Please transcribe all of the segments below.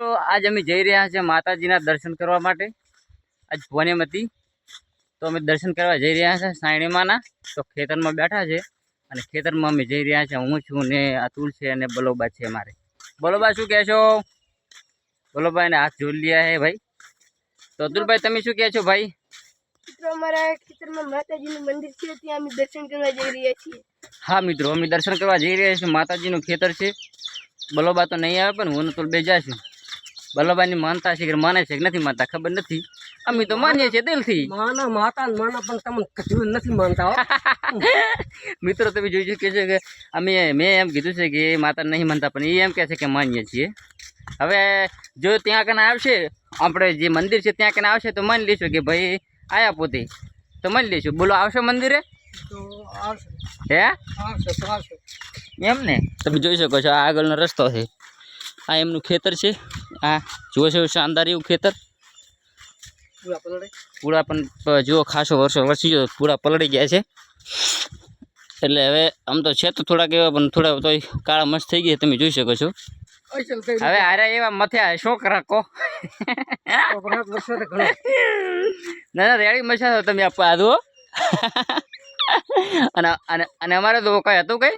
તો આજ અમે જઈ રહ્યા છીએ માતાજીના દર્શન કરવા માટે. આજ પૂનમ હતી તો અમે દર્શન કરવા જઈ રહ્યા છીએ સાયણીમાંના. તો ખેતરમાં બેઠા છે અને ખેતરમાં અમે જઈ રહ્યા છીએ હું છું ને અતુલ છે અને બલોબા છે મારે બલોબા શું કહેશો? બલોબાને હાથ જોડી લ્યા હે ભાઈ. તો અતુલભાઈ તમે શું કહે છો ભાઈ? મિત્રો અમારા ખેતરમાં માતાજીનું મંદિર છે. ત્યાં અમે દર્શન કરવા જઈ રહ્યા છીએ. હા મિત્રો અમે દર્શન કરવા જઈ રહ્યા છીએ. માતાજીનું ખેતર છે. બલોબા તો નહીં આવે પણ હું અતુલ બે જાશું બલોબાની માનતા છે કે માને છે કે નથી માનતા ખબર નથી. અમે તો માનીએ છીએ દિલથી. માના માતા માના પણ તમને કશું નથી માનતા મિત્રો તમે જોઈ શકે છે કે અમે મેં એમ કીધું છે કે માતા નહીં માનતા પણ એ એમ કહે છે કે માનીએ છીએ. હવે જો ત્યાં કને આવશે આપણે જે મંદિર છે ત્યાં કને આવશે તો માની લઈશું કે ભાઈ આયા પોતે. તો માની લઈશું. બોલો આવશે મંદિરે? હે? એમ ને? તમે જોઈ શકો છો આ આગળનો રસ્તો છે. આ એમનું ખેતર છે. આ જુઓ છો શાનદાર એવું ખેતર. પૂરા પણ જુઓ ખાસો વર્ષો વરસી ગયો પૂરા પલળી ગયા છે. એટલે હવે આમ તો છે તો થોડાક એવા પણ થોડા તો કાળા મસ્ત થઈ ગયા તમે જોઈ શકો છો. હવે અરે એવા મથ્યા શો રાખો ના ના રેડી મજા તમે આપવા આદો અને અને અમારે તો કઈ હતું કઈ?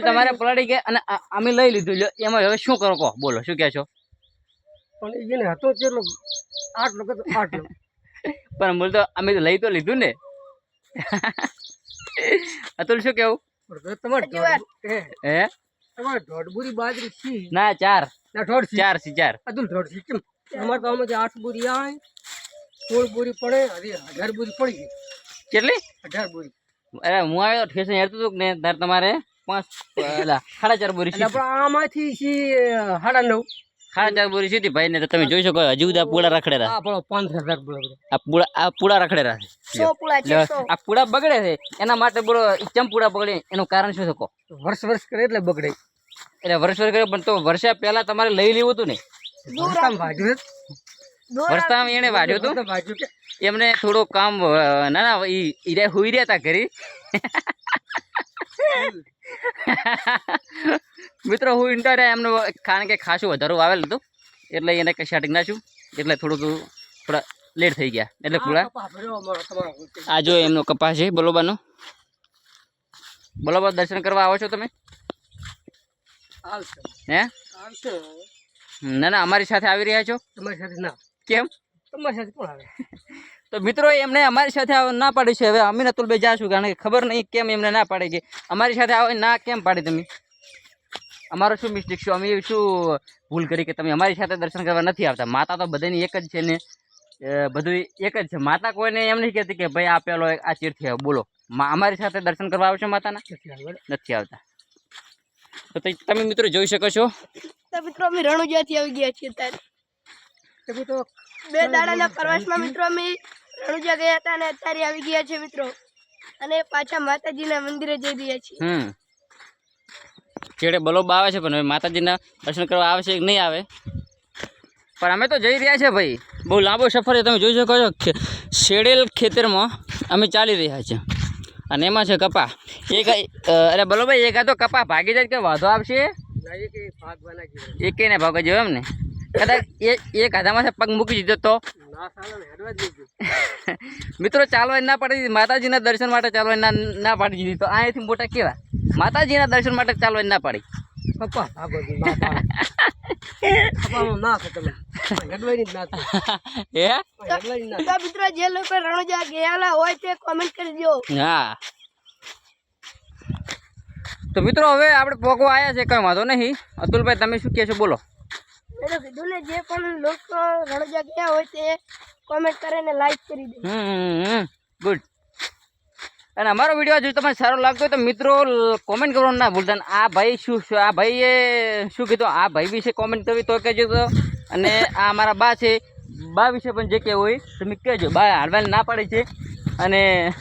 તમારે પલાડી ગયા અને અમે લઈ લીધું. લ્યો એમાં હવે શું કરો કહો? બોલો શું કહે છો? પણ એને હતો કેટલો આઠ લોકો આઠ લોકો પણ બોલ તો અમે તો લઈ તો લીધું ને. અતુલ શું કેવું? હે, તમારે બાજરી છી. ના ચાર. ના ઢોઢ ચાર સી ચાર. અતુલ છી. કેમ? અમારે તો આમાં જે આઠ બુરી આવે સોળ બુરી પડે હજી હજાર બોરી પડી ગઈ. કેટલી? અઢાર બોરી. અરે હું આવ્યો ઠેસન હેરતું હતું ને તાર તમારે પાંચ પેલા સાડા ચાર બોરી આપણે આમાંથી છી સાડા નવ સાડા ચાર બોરી સીધી ભાઈ ને તો તમે જોઈ શકો હજુ બધા પૂળા રખડેલા. આ પૂળા આ પૂળા સો આ પૂળા બગડે છે. એના માટે બોલો ચમ પૂળા બગડે? એનું કારણ શું શકો વર્ષ વર્ષ કરે એટલે બગડે. એટલે વર્ષ વર્ષ કરે પણ તો વર્ષે પહેલા તમારે લઈ લેવું હતું ને. વરસાદ એને વાઢ્યું કે એમને થોડો કામ ના ના ઈરા હુઈ રહ્યા હતા ઘરે. મિત્રો હું ઇન્ટર એમનું કારણ કે ખાસું વધારું આવેલું હતું એટલે એને કંઈ સ્ટાર્ટિંગ નાખ્યું એટલે થોડુંક થોડા લેટ થઈ ગયા. એટલે પૂરા. આ જો એમનો કપાસ છે બલોબાનો બલોબા દર્શન કરવા આવો છો તમે? હે? ના ના અમારી સાથે આવી રહ્યા છો? તમારી સાથે ના. કેમ? તમારી સાથે કોણ આવે? તો મિત્રો એમને અમારી સાથે આવ- ના પાડી છે. હવે અમે નતુલભાઈ જાશું કારણ કે ખબર નહીં કેમ એમને ના પાડી છે. અમારી સાથે આવે ના કેમ પાડી તમે? અમારો શું મિસ્ટેક શું અમે શું ભૂલ કરી કે તમે અમારી સાથે દર્શન કરવા નથી આવતા? માતા તો બધાની એક જ છે ને બધું એક જ છે. માતા કોઈને એમ નહીં કહેતી કે ભાઈ આ પેલો એક આ તીર્થ બોલો. મા- અમારી સાથે દર્શન કરવા આવશે માતાના? નથી આવતા. તો તે- તમે મિત્રો જોઈ શકો છો. મિત્રો અમે રણુજાથી આવી ગયા છીએ ત્યારે બે દાડાના પ્રવાસમાં મિત્રો અમે રણુજા ગયા હતા અને અત્યારે આવી ગયા છે મિત્રો. અને પાછા માતાજીના મંદિરે જઈ રહ્યા છીએ. હમ. છેડે બલોબ આવે છે પણ હવે માતાજીના દર્શન કરવા આવે છે કે નહીં આવે? પણ અમે તો જઈ રહ્યા છે ભાઈ. બહુ લાંબો સફર છે તમે જોઈ શકો છો શેડેલ ખેતરમાં અમે ચાલી રહ્યા છીએ. અને એમાં છે કપા. એક અરે બલોભાઈ એક આ તો કપા ભાગી જાય કે વાંધો આવશે? લાગે કે ભાગવાના જેવું. ને ભાગવા જેવો એમ ને? કદાચ એ એક હાથામાં પગ મૂકી દીધો તો? ના ચાલે ને હેડવા જ દેજો. મિત્રો ચાલવા ના પાડી દીધી. માતાજીના દર્શન માટે ચાલવા ના ના પાડી દીધી. તો અહીંયાથી મોટા કેવા? માતાજીના દર્શન માટે ચાલવા ના પાડી. પપ્પા જી, મિત્રો લોકો રણુજા ગયેલા હોય તે કોમેન્ટ કરી દો હા. તો મિત્રો હવે આપણે પોગવા આવ્યા છે. કઈ વાંધો નહીં. અતુલભાઈ તમે શું કહે છો? બોલો. મેં તો કીધું ને, જે પણ લોકો રણજા ગયા હોય તે કોમેન્ટ કરીને લાઈક કરી દે. ગુડ અને અમારો વીડિયો જો તમને સારો લાગતો હોય તો મિત્રો કોમેન્ટ કરવાનું ના ભૂલતા. આ ભાઈ શું શું- આ ભાઈએ શું કીધું? આ ભાઈ વિશે કોમેન્ટ કરવી તો કહેજો તો. અને આ અમારા બા છે. બા વિશે પણ જે કહેવું હોય, તમે કહેજો. બા હાલવાની ના પાડી છે. અને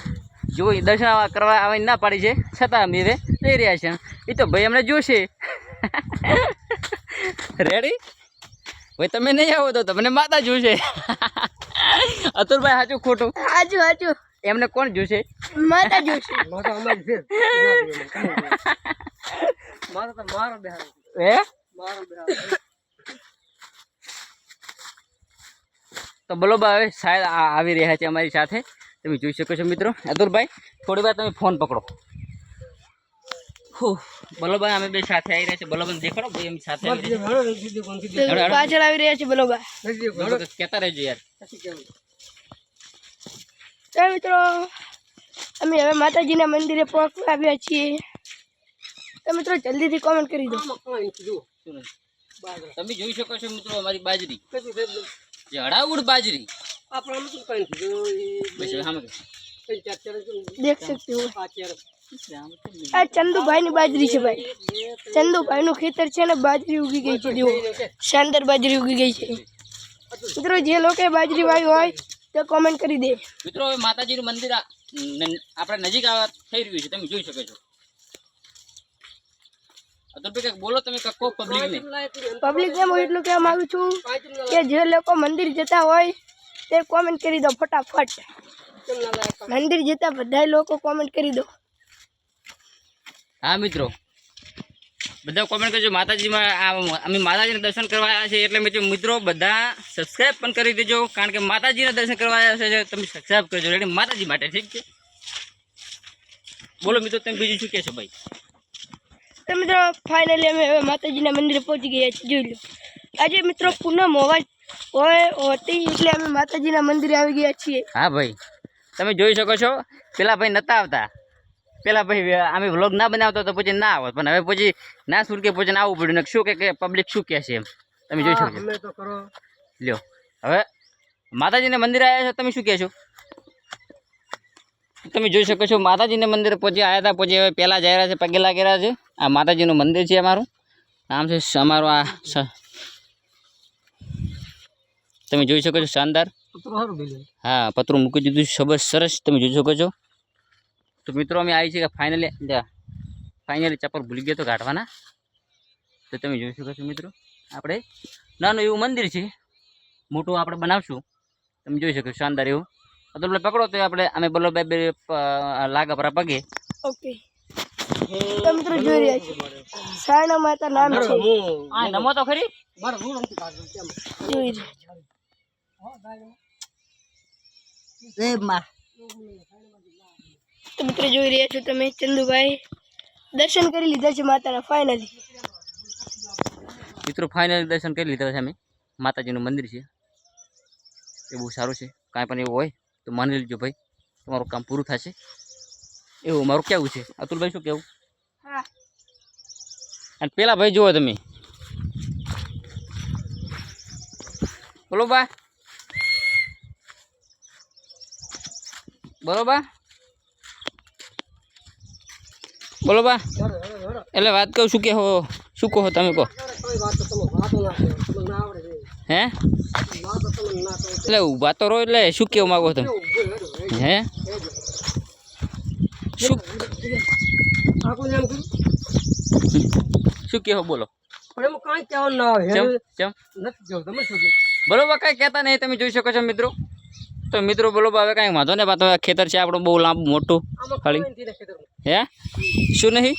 જો દર્શન કરવા આવવાની ના પાડી છે. છતાં અમે જઈ રહ્યા છે એ તો ભાઈ અમને જોશે. રેડી ભાઈ તમે નહીં આવો તો તમને માતા જોશે. અતુલભાઈ સાચું ખોટું. સાચું સાચું. એમને કોણ જોશે? માતા જોશે. માતા અમારી છે. માતા તો મારો બેહારો હે? મારો બેહારો તો બોલો ભાઈ સાહેબ આવી રહ્યા છે અમારી સાથે. તમે જોઈ શકો છો મિત્રો. અતુલભાઈ થોડી વાર તમે ફોન પકડો. બલોબા અમે બે સાથે આવી રહ્યા છે બલોબા દેખાડો ભાઈ અમે સાથે. પાછળ આવી રહ્યા છે બલોબા. કહેતા રહેજો યાર. મિત્રો અમે હવે માતાજીના મંદિરે પહોંચવા આવ્યા છીએ. તો મિત્રો જલ્દીથી કોમેન્ટ કરી દો. તમે જોઈ શકો છો મિત્રો અમારી બાજરી. કેટલું છે એટલું? જે અડાઉડ બાજરી આપણે દેખ શકते हो આ. ચંદુભાઈ ની બાજરી છે ભાઈ. ચંદુભાઈ નું ખેતર છે ને બાજરી ઉગી ગઈ છે જુઓ. શાનદાર બાજરી ઉગી ગઈ છે. મિત્રો જે લોકો બાજરી વાવી હોય તે કોમેન્ટ કરી દે. મિત્રો હવે માતાજીનું મંદિર આપણે નજીક આવા થઈ રહ્યું છે તમે જોઈ શકો છો. અતુલભાઈ બોલો તમે કક્કો પબ્લિક ને. હું એટલું કહેવા માંગુ છું કે જે લોકો મંદિર જતા હોય તે કોમેન્ટ કરી દો ફટાફટ. મંદિર જતા બધા લોકો કોમેન્ટ કરી દો. હા મિત્રો. બધા કોમેન્ટ કરજો. માતાજીમાં અમે માતાજીના દર્શન કરવા આવ્યા છે એટલે મિત્રો મિત્રો બધા સબસ્ક્રાઈબ પણ કરી દેજો કારણ કે માતાજીના દર્શન કરવા આવ્યા છે તમે સબસ્ક્રાઈબ કરજો. એટલે માતાજી માટે ઠીક છે? બોલો મિત્રો તમે બીજું શું કહેશો ભાઈ? તો મિત્રો ફાઇનલી અમે હવે માતાજીના મંદિરે પહોંચી ગયા છીએ. જોઈ લો. આજે મિત્રો પૂનમ હોવા હોય હોતી એટલે અમે માતાજીના મંદિરે આવી ગયા છીએ. હા ભાઈ. તમે જોઈ શકો છો પેલા ભાઈ નતા આવતા. પેલા ભાઈ અમે વ્લોગ ના બનાવતો તો પછી ના આવત. પણ હવે પછી ના સુરકે પછી આવવું પડ્યું. ને શું કે પબ્લિક શું કહે છે એમ? તમે જોઈ શકો લ્યો. હવે માતાજીના મંદિરે આવ્યા છો તમે શું કહેશો તમે જોઈ શકો છો માતાજીના મંદિરે પછી આવ્યા હતા. પછી હવે પહેલાં રહ્યા છે પગે લાગેલા છે. આ માતાજીનું મંદિર છે અમારું. નામ છે અમારું આ તમે જોઈ શકો છો શાનદાર. હા પતરું મૂકી દીધું છે સરસ. તમે જોઈ શકો છો. તો મિત્રો અમે આવી છે કે ફાઇનલી ફાઇનલી ચપ્પલ ભૂલી ગયો તો કાઢવાના તો તમે જોઈ શકો છો મિત્રો આપણે નાનું એવું મંદિર છે. મોટું આપણે બનાવશું. તમે જોઈ શકો શાનદાર એવું. તો પેલા પકડો તો આપણે અમે બોલો બે બે લાગા પર પગે. ઓકે. તો મિત્રો જોઈ રહ્યા છે. સાયણા માતા નામ છે. આ નમો તો ખરી. મારે હું નથી કાઢવું કેમ? જોઈ રહ્યા છો. તો મિત્રો જોઈ રહ્યા છો તમે ચંદુભાઈ. દર્શન કરી લીધા છે માતાના ફાઇનલી મિત્રો ફાઇનલી દર્શન કરી લીધા છે અમે. માતાજીનું મંદિર છે. એ બહુ સારું છે. કાંઈ પણ એવું હોય તો માની લેજો ભાઈ. તમારું કામ પૂરું થશે. એવું મારું કેવું છે? અતુલભાઈ શું કેવું? હા. અને પેલા ભાઈ જુઓ તમે. બોલો બા. બરોબર બોલો બા. એટલે વાત કહું શું કહો શું કહો તમે કહો. હે. એટલે ઊભા તો રહો એટલે શું કહેવા માગો તમે? હે? શું શું કહેવો બોલો? બોલો બા કાંઈ કહેતા નહીં તમે જોઈ શકો છો મિત્રો. તો મિત્રો બોલો હવે કાંઈ વાંધો નહીં પાછો ખેતર છે આપણું બહુ લાંબુ મોટું ખાલી. હે? શું નહીં?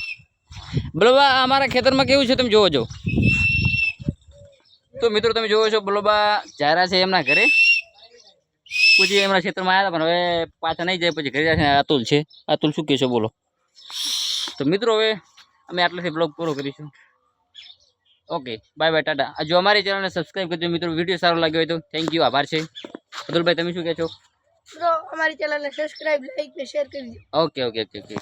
બોલો બા અમારા ખેતરમાં કેવું છે તમે જોવો છો? તો મિત્રો તમે જોવો છો બલોબા જાયરા છે એમના ઘરે. પછી એમના ખેતરમાં આવ્યા હતા પણ હવે પાછા નહીં જાય પછી ઘરે છે અતુલ છે. અતુલ શું કહેશો બોલો. તો મિત્રો હવે અમે આટલેથી બ્લોગ પૂરો કરીશું. Okay bye bye tata. જો અમારી ચેનલને સબસ્ક્રાઈબ કરજો મિત્રો વીડિયો સારો લાગ્યો હોય તો થેન્ક યુ આભાર છે. અતુલભાઈ તમે શું કહે છો? અમારી ચેનલને સબસ્ક્રાઈબ લાઈક ને શેર કરી દો. Okay okay okay okay